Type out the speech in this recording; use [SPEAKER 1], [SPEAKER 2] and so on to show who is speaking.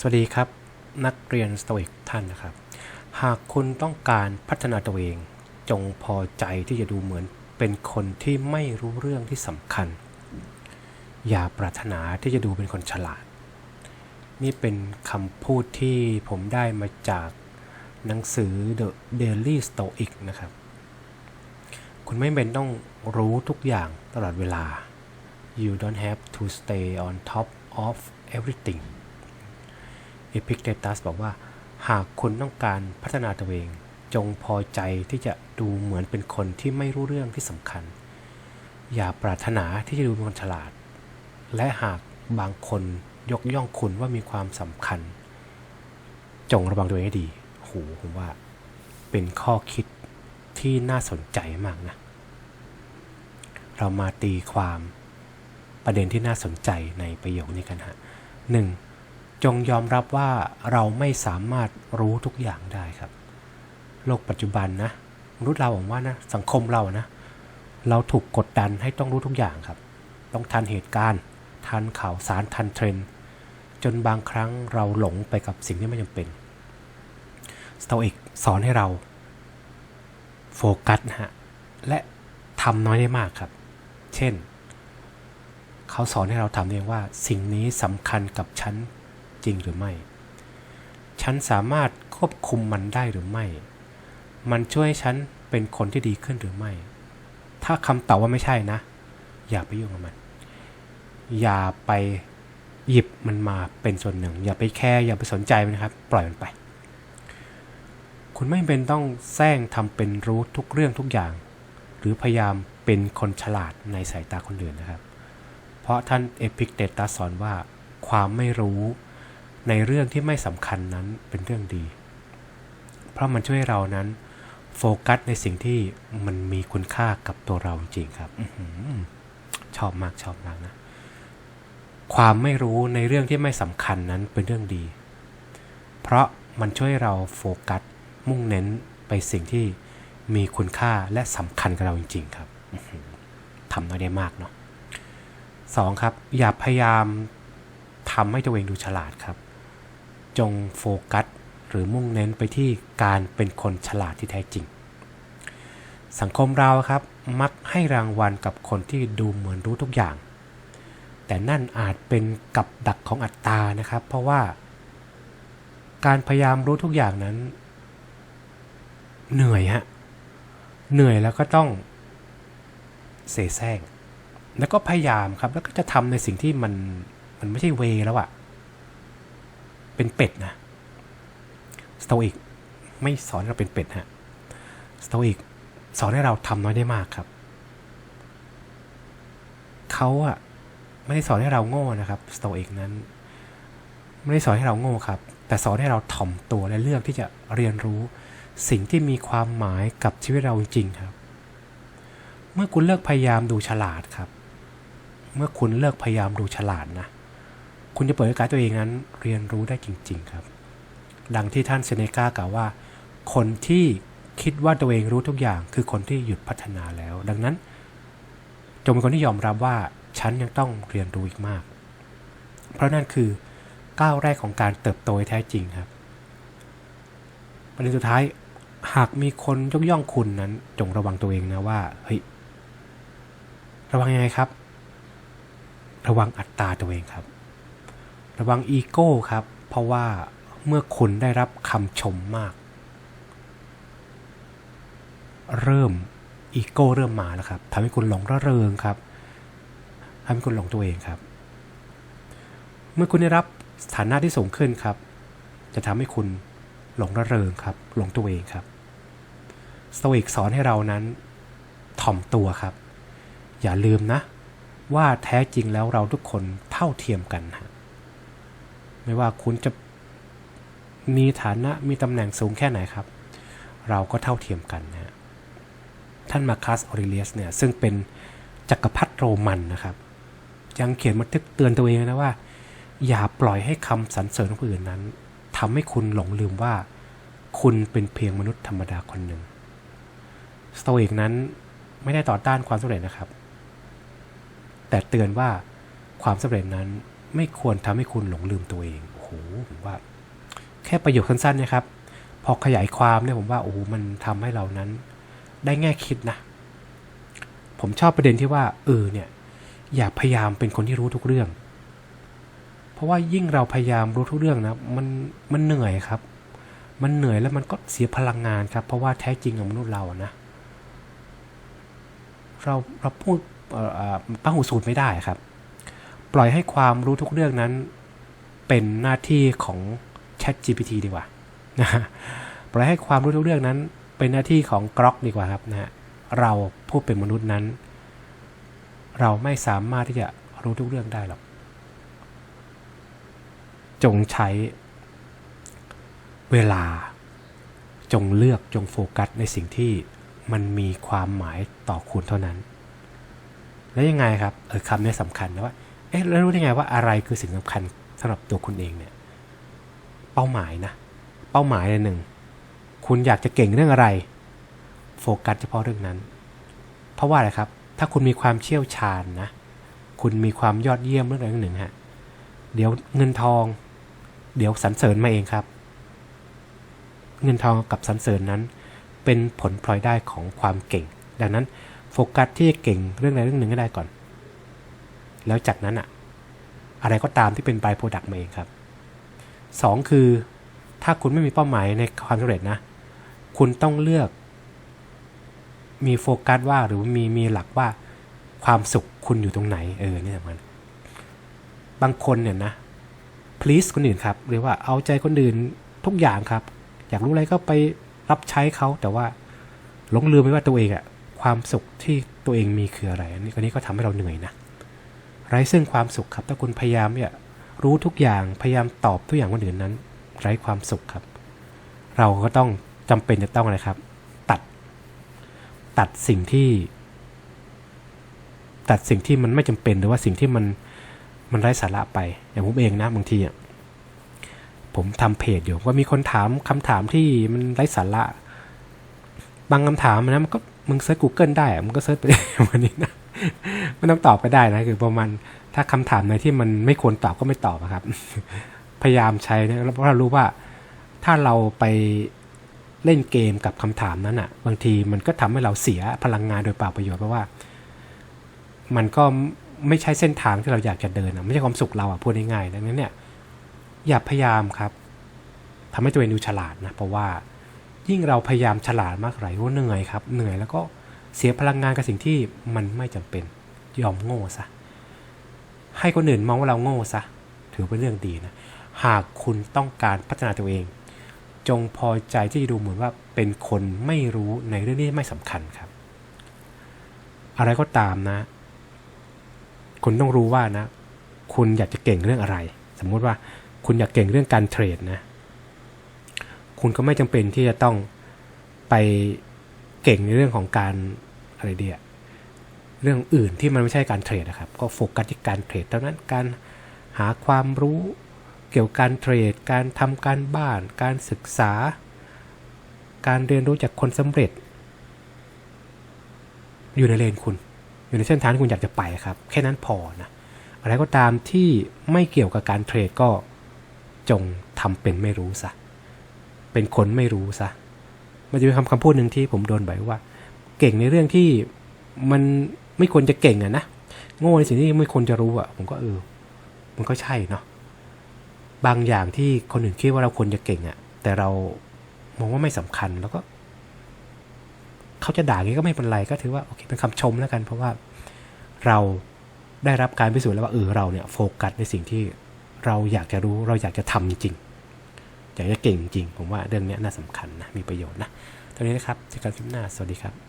[SPEAKER 1] สวัสดีครับ นักเรียนสโตอิกท่านนะครับ หากคุณต้องการพัฒนาตัวเอง จงพอใจที่จะดูเหมือนเป็นคนที่ไม่รู้เรื่องที่สำคัญ อย่าปรารถนาที่จะดูเป็นคนฉลาด นี่เป็นคำพูดที่ผมได้มาจากหนังสือ The Daily Stoic นะครับ คุณไม่เป็นต้องรู้ทุกอย่างตลอดเวลา you don't have to stay on top of everything อพิกเตตัสบอกว่า หากคุณต้องการพัฒนาตัวเอง จงพอใจที่จะดูเหมือนเป็นคนที่ไม่รู้เรื่องที่สำคัญ อย่าปรารถนาที่จะดูเป็นคนฉลาด และหากบางคนยกย่องคุณว่ามีความสำคัญ จงระวังตัวเองให้ดีโหผมว่า เป็นข้อคิดที่น่าสนใจมากนะ เรามาตีความประเด็นที่น่าสนใจในประโยคนี้กันฮะหนึ่ง จงยอมรับว่าเราไม่สามารถรู้ทุกอย่างได้ครับ โลกปัจจุบันนะมนุษย์เราผมว่านะสังคมเรานะ เราถูกกดดันให้ต้องรู้ทุกอย่างครับ ต้องทันเหตุการณ์ ทันข่าวสารทันเทรนด์จนบางครั้งเราหลงไปกับสิ่งที่ไม่จำเป็นสโตอิกสอนให้เราโฟกัสนะฮะและทำน้อยได้มากครับ เช่น เขาสอนให้เราทำเองว่าสิ่งนี้สำคัญกับฉัน จริงหรือไม่ ฉันสามารถควบคุมมันได้หรือไม่ มันช่วยฉันเป็นคนที่ดีขึ้นหรือไม่ ถ้าคำตอบว่าไม่ใช่นะ อย่าไปยุ่งกับมัน อย่าไปหยิบมันมาเป็นส่วนหนึ่ง อย่าไปแคร์อย่าไปสนใจมันนะครับ ปล่อยมันไป คุณไม่เป็นต้องแซงทำเป็นรู้ทุกเรื่องทุกอย่าง หรือพยายามเป็นคนฉลาดในสายตาคนอื่นนะครับ เพราะท่านเอพิกเตตัสสอนว่าความไม่รู้ ในเรื่องที่ไม่สำคัญนั้นเป็นเรื่องดี เพราะมันช่วยเรานั้น โฟกัสในสิ่งที่มันมีคุณค่ากับตัวเราจริงครับอื้อหือชอบมากชอบมากนะ ความไม่รู้ในเรื่องที่ไม่สำคัญนั้นเป็นเรื่องดี เพราะมันช่วยเราโฟกัสมุ่งเน้นไปสิ่งที่มีคุณค่าและสำคัญกับเราจริง ๆ ครับอื้อหือทำน้อยได้มากเนาะสองครับ อย่าพยายามทำให้ตัวเองดูฉลาดครับ จงโฟกัส หรือมุ่งเน้นไปที่การเป็นคนฉลาดที่แท้จริง สังคมเราครับมักให้รางวัลกับคนที่ดูเหมือนรู้ทุกอย่าง แต่นั่นอาจเป็นกับดักของอัตตานะครับ เพราะว่า การพยายามรู้ทุกอย่างนั้น เหนื่อยฮะเหนื่อยแล้วก็ต้องเสแสร้งแล้วก็พยายามครับ แล้วก็จะทำในสิ่งที่มันมันไม่ใช่เวแล้วอะ เป็นเป็ดนะสโตอิกไม่สอนเราเป็นเป็ดฮะสโตอิกสอนให้เราทำน้อยได้มากครับ เขาอะไม่ได้สอนให้เราโง่นะครับสโตอิกนั้น ไม่ได้สอนให้เราโง่ครับ แต่สอนให้เราถ่อมตัวและเลือกที่จะเรียนรู้ สิ่งที่มีความหมายกับชีวิตเราจริงครับ เมื่อคุณเลิกพยายามดูฉลาดครับ เมื่อคุณเลิกพยายามดูฉลาดนะ คุณจะเปิดโอกาสตัวเองนั้นเรียนรู้ได้จริง ๆ ครับ ดังที่ท่านเซเนกากล่าวว่า คนที่คิดว่าตัวเองรู้ทุกอย่างคือคนที่หยุดพัฒนาแล้ว ดังนั้น จงเป็นคนที่ยอมรับว่าฉันยังต้องเรียนรู้อีกมาก เพราะนั่นคือก้าวแรกของการเติบโตแท้จริงครับ ประเด็นสุดท้ายหากมีคนยกย่องคุณนั้น จงระวังตัวเองนะว่าเฮ้ยระวังยังไงครับ ระวังอัตตาตัวเองครับ ระวังอีโก้ครับ เพราะว่าเมื่อคุณได้รับคำชมมาก เริ่มอีโก้เริ่มมาแล้วครับทำให้คุณหลงระเริงครับทำให้คุณหลงตัวเองครับ เมื่อคุณได้รับสถานะที่สูงขึ้นครับ จะทำให้คุณหลงระเริงครับ หลงตัวเองครับสโตอิกสอนให้เรานั้น ถ่อมตัวครับ อย่าลืมนะ ว่าแท้จริงแล้วเราทุกคนเท่าเทียมกันฮะ ไม่ว่าคุณจะมีฐานะมีตำแหน่งสูงแค่ไหนครับ เราก็เท่าเทียมกันนะฮะท่านมาคัสออริเลียสเนี่ยซึ่งเป็นจักรพรรดิโรมันนะครับ ยังเขียนบันทึกเตือนตัวเองนะว่า อย่าปล่อยให้คำสรรเสริญของผู้อื่นนั้นทำให้คุณหลงลืมว่า คุณเป็นเพียงมนุษย์ธรรมดาคนหนึ่งสโตอิกนั้นไม่ได้ต่อต้านความสำเร็จนะครับ แต่เตือนว่าความสำเร็จนั้น ไม่ควรทำให้คุณหลงลืมตัวเองโอ้โหผมว่า แค่ประโยคสั้นๆนะครับ พอขยายความเนี่ยผมว่าโอ้โหมันทำให้เรานั้น ได้แง่คิดนะ ผมชอบประเด็นที่ว่าเออเนี่ย อย่าพยายามเป็นคนที่รู้ทุกเรื่อง เพราะว่ายิ่งเราพยายามรู้ทุกเรื่องนะมันมันเหนื่อยครับ มันเหนื่อยแล้วมันก็เสียพลังงานครับ เพราะว่าแท้จริงของมนุษย์เราอะนะเราเราพูดเอ่อเอ่อตั้งหูสูตรไม่ได้ครับ ปล่อยให้ความรู้ทุกเรื่องนั้น เป็นหน้าที่ของ Chat GPT ดีกว่านะปล่อยให้ความรู้ทุกเรื่องนั้น เป็นหน้าที่ของกรอกดีกว่าครับนะเราผู้เป็นมนุษย์นั้น เราไม่สามารถที่จะรู้ทุกเรื่องได้หรอก จงใช้เวลา จงเลือกจงโฟกัสในสิ่งที่มันมีความหมายต่อคุณเท่านั้น แล้วยังไงครับ เออคำนี้สำคัญนะว่า เอ๊ะแล้วรู้ได้ไงว่าอะไรคือสิ่งสำคัญสำหรับตัวคุณเองเนี่ย เป้าหมายนะ เป้าหมายหนึ่ง คุณอยากจะเก่งเรื่องอะไร โฟกัสเฉพาะเรื่องนั้น เพราะว่าอะไรครับ ถ้าคุณมีความเชี่ยวชาญนะ คุณมีความยอดเยี่ยมเรื่องใดเรื่องหนึ่งฮะ เดี๋ยวเงินทอง เดี๋ยวสรรเสริญมาเองครับ เงินทองกับสรรเสริญนั้น เป็นผลพลอยได้ของความเก่ง ดังนั้นโฟกัสที่จะเก่งเรื่องใดเรื่องหนึ่งให้ได้ก่อน แล้วจากนั้นอะอะไรก็ตามที่เป็น by product มาเองครับสองคือถ้าคุณไม่มีเป้าหมายในความสำเร็จนะ คุณต้องเลือก มีโฟกัสว่าหรือมีมีหลักว่าความสุขคุณอยู่ตรงไหนเออนี่สำคัญบางคนเนี่ยนะ please คนอื่นครับหรือว่าเอาใจคนอื่นทุกอย่างครับ อยากรู้อะไรก็ไปรับใช้เขาแต่ว่าหลงลืมไปว่าตัวเองอะความสุขที่ตัวเองมีคืออะไรอันนี้อันนี้ก็ทำให้เราเหนื่อยนะ ไร้ซึ่งความสุขครับ ถ้าคุณพยายามเนี่ยรู้ทุกอย่างพยายามตอบทุกอย่างคนอื่นนั้น ไร้ความสุขครับ เราก็ต้องจำเป็นจะต้องอะไรครับ ตัด ตัดสิ่งที่ ตัดสิ่งที่มันไม่จำเป็นหรือว่าสิ่งที่มันมันไร้สาระไป อย่างผมเองนะบางทีอะผมทำเพจอยู่ว่ามีคนถามคำถามที่มันไร้สาระ บางคำถามนะมันก็ มึงเซิร์ช Google ได้อะมึงก็เซิร์ชไปวันนี้นะไม่ต้องตอบก็ได้นะ คือประมาณถ้าคำถามไหนที่มันไม่ควรตอบก็ไม่ตอบอะครับ พยายามใช้นะเพราะเรารู้ว่าถ้าเราไปเล่นเกมกับคำถามนั้นอะ บางทีมันก็ทำให้เราเสียพลังงานโดยเปล่าประโยชน์เพราะว่า มันก็ไม่ใช่เส้นทางที่เราอยากจะเดินอะไม่ใช่ความสุขเราอะพูดง่ายๆดังนั้นเนี่ย อย่าพยายามครับทำให้ตัวเองดูฉลาดนะเพราะว่า ยิ่งเราพยายามฉลาดมากเท่าไหร่ก็เหนื่อยครับ เหนื่อยแล้วก็เสียพลังงานกับสิ่งที่มันไม่จำเป็นยอมโง่ซะให้คนอื่นมองว่าเราโง่ซะถือเป็นเรื่องดีนะหากคุณต้องการพัฒนาตัวเอง จงพอใจที่จะดูเหมือนว่าเป็นคนไม่รู้ในเรื่องที่ไม่สำคัญครับ อะไรก็ตามนะ คุณต้องรู้ว่านะ คุณอยากจะเก่งเรื่องอะไร สมมุติว่าคุณอยากเก่งเรื่องการเทรดนะ คุณก็ไม่จำเป็นที่จะต้องไปเก่งในเรื่องของการอะไรเดียเรื่องอื่นที่มันไม่ใช่การเทรดนะครับ ก็โฟกัสที่การเทรดเท่านั้นการหาความรู้เกี่ยวกับการเทรด การทำการบ้าน การศึกษา การเรียนรู้จากคนสำเร็จ อยู่ในเลนคุณ อยู่ในเส้นทางที่คุณอยากจะไปครับ แค่นั้นพอนะอะไรก็ตามที่ไม่เกี่ยวกับการเทรดก็จงทำเป็นไม่รู้ซะ เป็นคนไม่รู้ซะมันจะมีคำคำพูดหนึ่งที่ผมโดนบ่อยว่า เก่งในเรื่องที่มันไม่ควรจะเก่งอะนะโง่ในสิ่งที่ไม่ควรจะรู้อะผมก็เออ มันก็ใช่เนาะบางอย่างที่คนอื่นคิดว่าเราควรจะเก่งอะแต่เรามองว่าไม่สำคัญแล้วก็ เขาจะด่างี้ก็ไม่เป็นไรก็ถือว่าโอเคเป็นคำชมแล้วกัน เพราะว่าเราได้รับการพิสูจน์แล้วว่าเออเราเนี่ยโฟกัสในสิ่งที่เราอยากจะรู้เราอยากจะทำจริง อยากจะเก่งจริงผมว่าเรื่องนี้น่าสำคัญนะมีประโยชน์นะตอนนี้นะครับเจอกันคลิปหน้าสวัสดีครับ